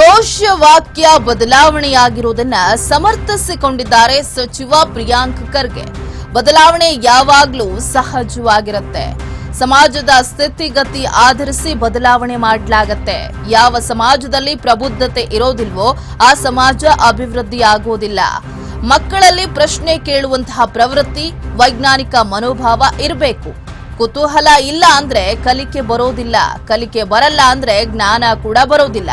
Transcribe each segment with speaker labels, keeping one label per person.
Speaker 1: ಘೋಷವಾಕ್ಯ ಬದಲಾವಣೆಯಾಗಿರುವುದನ್ನ ಸಮರ್ಥಿಸಿಕೊಂಡಿದ್ದಾರೆ ಸಚಿವ ಪ್ರಿಯಾಂಕ್ ಖರ್ಗೆ. ಬದಲಾವಣೆ ಯಾವಾಗ್ಲೂ ಸಹಜವಾಗಿರುತ್ತೆ. ಸಮಾಜದ ಸ್ಥಿತಿಗತಿ ಆಧರಿಸಿ ಬದಲಾವಣೆ ಮಾಡಲಾಗತ್ತೆ. ಯಾವ ಸಮಾಜದಲ್ಲಿ ಪ್ರಬುದ್ಧತೆ ಇರೋದಿಲ್ವೋ ಆ ಸಮಾಜ ಅಭಿವೃದ್ಧಿ ಆಗೋದಿಲ್ಲ ಮಕ್ಕಳಲ್ಲಿ ಪ್ರಶ್ನೆ ಕೇಳುವಂತಹ ಪ್ರವೃತ್ತಿ, ವೈಜ್ಞಾನಿಕ ಮನೋಭಾವ ಇರಬೇಕು. ಕುತೂಹಲ ಇಲ್ಲ ಅಂದ್ರೆ ಕಲಿಕೆ ಬರೋದಿಲ್ಲ. ಕಲಿಕೆ ಬರಲ್ಲ ಅಂದ್ರೆ ಜ್ಞಾನ ಕೂಡ ಬರೋದಿಲ್ಲ.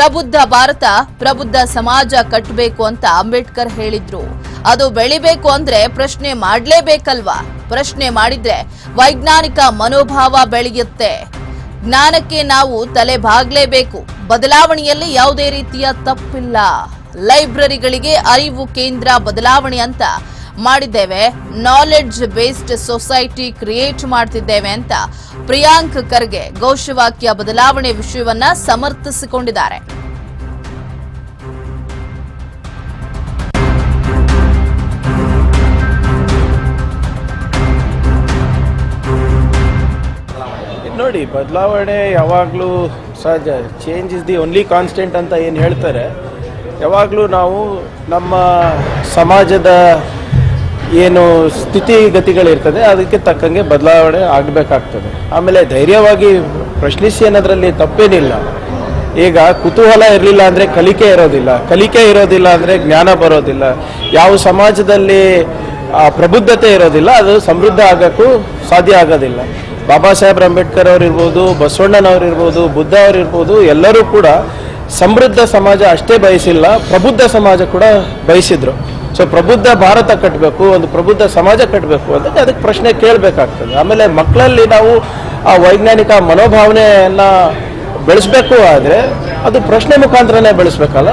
Speaker 1: ಪ್ರಬುದ್ಧ ಭಾರತ, ಪ್ರಬುದ್ಧ ಸಮಾಜ ಕಟ್ಟಬೇಕು ಅಂತ ಅಂಬೇಡ್ಕರ್ ಹೇಳಿದ್ರು. ಅದು ಬೆಳಿಬೇಕು ಅಂದ್ರೆ ಪ್ರಶ್ನೆ ಮಾಡಲೇಬೇಕಲ್ವಾ? ಪ್ರಶ್ನೆ ಮಾಡಿದ್ರೆ ವೈಜ್ಞಾನಿಕ ಮನೋಭಾವ ಬೆಳೆಯುತ್ತೆ. ಜ್ಞಾನಕ್ಕೆ ನಾವು ತಲೆ ಬಾಗ್ಲೇಬೇಕು. ಬದಲಾವಣೆಯಲ್ಲಿ ಯಾವುದೇ ರೀತಿಯ ತಪ್ಪಿಲ್ಲ. ಲೈಬ್ರರಿಗಳಿಗೆ ಅರಿವು ಕೇಂದ್ರ ಬದಲಾವಣೆ ಅಂತ ಮಾಡಿದ್ದೇವೆ. ನಾಲೆಡ್ಜ್ ಬೇಸ್ಡ್ ಸೊಸೈಟಿ ಕ್ರಿಯೇಟ್ ಮಾಡ್ತಿದ್ದೇವೆ ಅಂತ ಪ್ರಿಯಾಂಕ್ ಖರ್ಗೆ ಘೋಷವಾಕ್ಯ ಬದಲಾವಣೆ ವಿಷಯವನ್ನ ಸಮರ್ಥಿಸಿಕೊಂಡಿದ್ದಾರೆ.
Speaker 2: ನೋಡಿ, ಬದಲಾವಣೆ ಯಾವಾಗಲೂ ಸಹಜ. Change is the only constant ಅಂತ ಏನು ಹೇಳ್ತಾರೆ. ಯಾವಾಗಲೂ ನಾವು ನಮ್ಮ ಸಮಾಜದ ಏನು ಸ್ಥಿತಿಗತಿಗಳಿರ್ತದೆ ಅದಕ್ಕೆ ತಕ್ಕಂಗೆ ಬದಲಾವಣೆ ಆಗಬೇಕಾಗ್ತದೆ. ಆಮೇಲೆ ಧೈರ್ಯವಾಗಿ ಪ್ರಶ್ನಿಸಿ ಅನ್ನೋದ್ರಲ್ಲಿ ತಪ್ಪೇನಿಲ್ಲ. ಈಗ ಕುತೂಹಲ ಇರಲಿಲ್ಲ ಅಂದರೆ ಕಲಿಕೆ ಇರೋದಿಲ್ಲ. ಕಲಿಕೆ ಇರೋದಿಲ್ಲ ಅಂದರೆ ಜ್ಞಾನ ಬರೋದಿಲ್ಲ. ಯಾವ ಸಮಾಜದಲ್ಲಿ ಪ್ರಬುದ್ಧತೆ ಇರೋದಿಲ್ಲ, ಅದು ಸಮೃದ್ಧ ಆಗೋಕ್ಕೂ ಸಾಧ್ಯ ಆಗೋದಿಲ್ಲ. ಬಾಬಾ ಸಾಹೇಬ್ ಅಂಬೇಡ್ಕರ್ ಅವರಿರ್ಬೋದು, ಬಸವಣ್ಣನವರಿರ್ಬೋದು, ಬುದ್ಧ ಅವರಿರ್ಬೋದು, ಎಲ್ಲರೂ ಕೂಡ ಸಮೃದ್ಧ ಸಮಾಜ ಅಷ್ಟೇ ಬಯಸಿಲ್ಲ, ಪ್ರಬುದ್ಧ ಸಮಾಜ ಕೂಡ ಬಯಸಿದ್ರು. ಸೊ ಪ್ರಬುದ್ಧ ಭಾರತ ಕಟ್ಟಬೇಕು ಒಂದು ಪ್ರಬುದ್ಧ ಸಮಾಜ ಕಟ್ಟಬೇಕು ಅಂತ ಅದಕ್ಕೆ ಪ್ರಶ್ನೆ ಕೇಳಬೇಕಾಗ್ತದೆ. ಆಮೇಲೆ ಮಕ್ಕಳಲ್ಲಿ ನಾವು ಆ ವೈಜ್ಞಾನಿಕ ಮನೋಭಾವನೆಯನ್ನು ಬೆಳೆಸಬೇಕು ಆದರೆ ಅದು ಪ್ರಶ್ನೆ ಮುಖಾಂತರನೇ ಬೆಳೆಸ್ಬೇಕಲ್ಲ?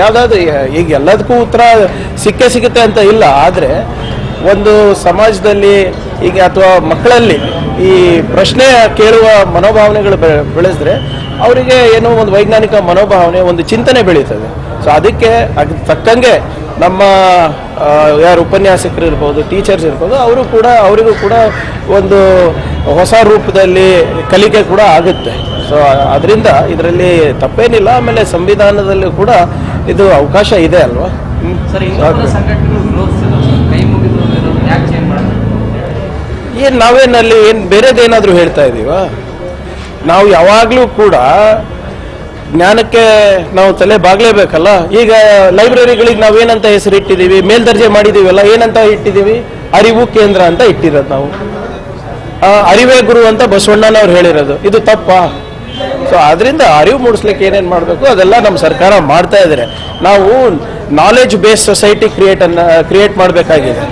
Speaker 2: ಯಾವುದಾದ್ರು, ಈಗ ಎಲ್ಲದಕ್ಕೂ ಉತ್ತರ ಸಿಕ್ಕೇ ಸಿಗುತ್ತೆ ಅಂತ ಇಲ್ಲ, ಆದರೆ ಒಂದು ಸಮಾಜದಲ್ಲಿ ಈಗ ಅಥವಾ ಮಕ್ಕಳಲ್ಲಿ ಈ ಪ್ರಶ್ನೆ ಕೇಳುವ ಮನೋಭಾವನೆಗಳು ಬೆಳೆಸಿದ್ರೆ ಅವರಿಗೆ ಏನೋ ಒಂದು ವೈಜ್ಞಾನಿಕ ಮನೋಭಾವನೆ, ಒಂದು ಚಿಂತನೆ ಬೆಳೀತದೆ. ಸೊ ಅದಕ್ಕೆ ಅದಕ್ಕೆ ತಕ್ಕಂಗೆ ನಮ್ಮ ಯಾರು ಉಪನ್ಯಾಸಕರು ಇರ್ಬೋದು ಟೀಚರ್ಸ್ ಇರ್ಬೋದು ಅವರು ಕೂಡ ಅವರಿಗೂ ಕೂಡ ಒಂದು ಹೊಸ ರೂಪದಲ್ಲಿ ಕಲಿಕೆ ಕೂಡ ಆಗುತ್ತೆ. ಸೊ ಅದರಿಂದ ಇದರಲ್ಲಿ ತಪ್ಪೇನಿಲ್ಲ ಆಮೇಲೆ ಸಂವಿಧಾನದಲ್ಲೂ ಕೂಡ ಇದು ಅವಕಾಶ ಇದೆ ಅಲ್ವಾ? ಏನು ನಾವೇನಲ್ಲಿ ಏನು ಬೇರೆದೇನಾದರೂ ಹೇಳ್ತಾ ಇದ್ದೀವಾ ನಾವು ಯಾವಾಗಲೂ ಕೂಡ ಜ್ಞಾನಕ್ಕೆ ನಾವು ತಲೆ ಬಾಗ್ಲೇಬೇಕಲ್ಲ? ಈಗ ಲೈಬ್ರರಿಗಳಿಗೆ ನಾವು ಏನಂತ ಹೆಸರು ಇಟ್ಟಿದ್ದೀವಿ ಮೇಲ್ದರ್ಜೆ ಮಾಡಿದ್ದೀವಲ್ಲ, ಏನಂತ ಇಟ್ಟಿದ್ದೀವಿ? ಅರಿವು ಕೇಂದ್ರ ಅಂತ ಇಟ್ಟಿರೋದು ನಾವು. ಅರಿವೇ ಗುರು ಅಂತ ಬಸವಣ್ಣನವ್ರು ಹೇಳಿರೋದು. ಇದು ತಪ್ಪಾ? ಸೊ ಅದರಿಂದ ಅರಿವು ಮೂಡಿಸ್ಲಿಕ್ಕೆ ಏನೇನು ಮಾಡಬೇಕು? ಅದೆಲ್ಲ ನಮ್ಮ ಸರ್ಕಾರ ಮಾಡ್ತಾ ಇದ್ದಾರೆ ನಾವು ನಾಲೆಜ್ ಬೇಸ್ಡ್ ಸೊಸೈಟಿ ಕ್ರಿಯೇಟ್ ಅನ್ನ ಕ್ರಿಯೇಟ್ ಮಾಡಬೇಕಾಗಿದೆ.